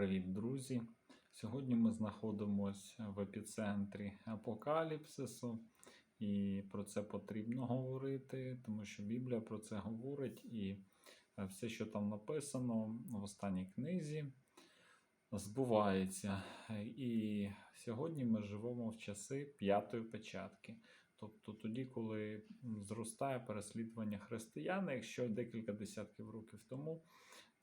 Привіт, друзі! Сьогодні ми знаходимося в епіцентрі апокаліпсису, і про це потрібно говорити, тому що Біблія про це говорить, і е, все, що там написано в останній книзі, збувається. І сьогодні ми живемо в часи п'ятої печатки. Тобто тоді, коли зростає переслідування християн, якщо декілька десятків років тому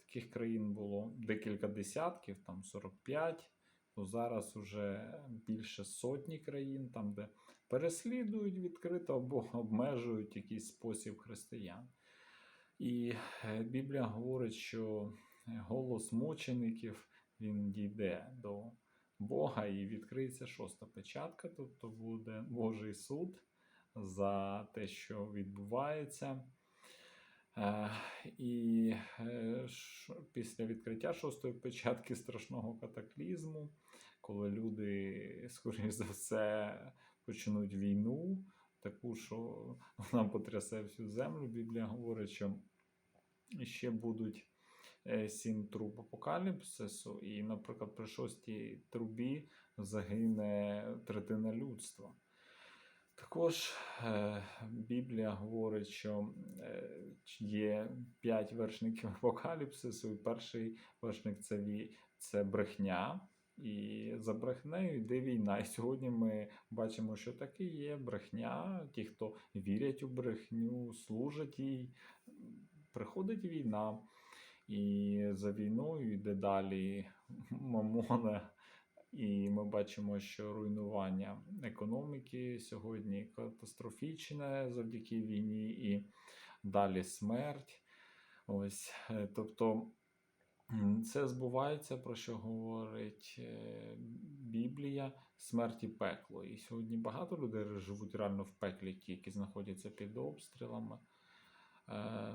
таких країн було декілька десятків, там 45, то зараз вже більше сотні країн, там, де переслідують відкрито або обмежують якийсь спосіб християн. І е, Біблія говорить, що голос мучеників він дійде до Бога і відкриється шоста печатка, тобто буде Божий суд за те, що відбувається. Е, І е, після відкриття шостої печатки страшного катаклізму, коли люди, скоріш за все, почнуть війну, таку, що вона потрясе всю землю. Біблія говорить, що ще будуть е, сім труб апокаліпсису, і, наприклад, при шостій трубі загине третина людства. Також е, Біблія говорить, що е, є п'ять вершників апокаліпсису, і перший вершник це, це брехня. І за брехнею йде війна. І сьогодні ми бачимо, що таке є брехня. Ті, хто вірять у брехню, служать їй, приходить війна. І за війною йде далі мамона. І ми бачимо, що руйнування економіки сьогодні катастрофічне завдяки війні, і далі смерть. Ось, е, тобто це збувається, про що говорить е, Біблія, смерть і пекло. І сьогодні багато людей живуть реально в пеклі, які знаходяться під обстрілами. Е,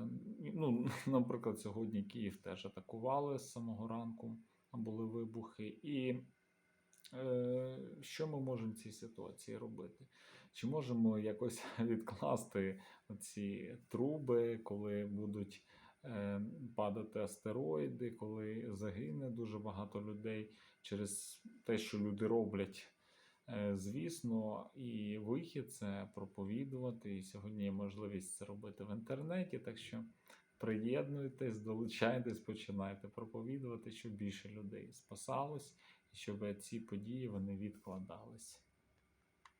ну, наприклад, сьогодні Київ теж атакували з самого ранку, були вибухи. І Що ми можемо в цій ситуації робити? Чи можемо якось відкласти ці труби, коли будуть е, падати астероїди, коли загине дуже багато людей через те, що люди роблять? Е, Звісно, і вихід це проповідувати. І сьогодні є можливість це робити в інтернеті. Так що приєднуйтесь, долучайтесь, починайте проповідувати, щоб більше людей спасалось і щоб ці події вони відкладались.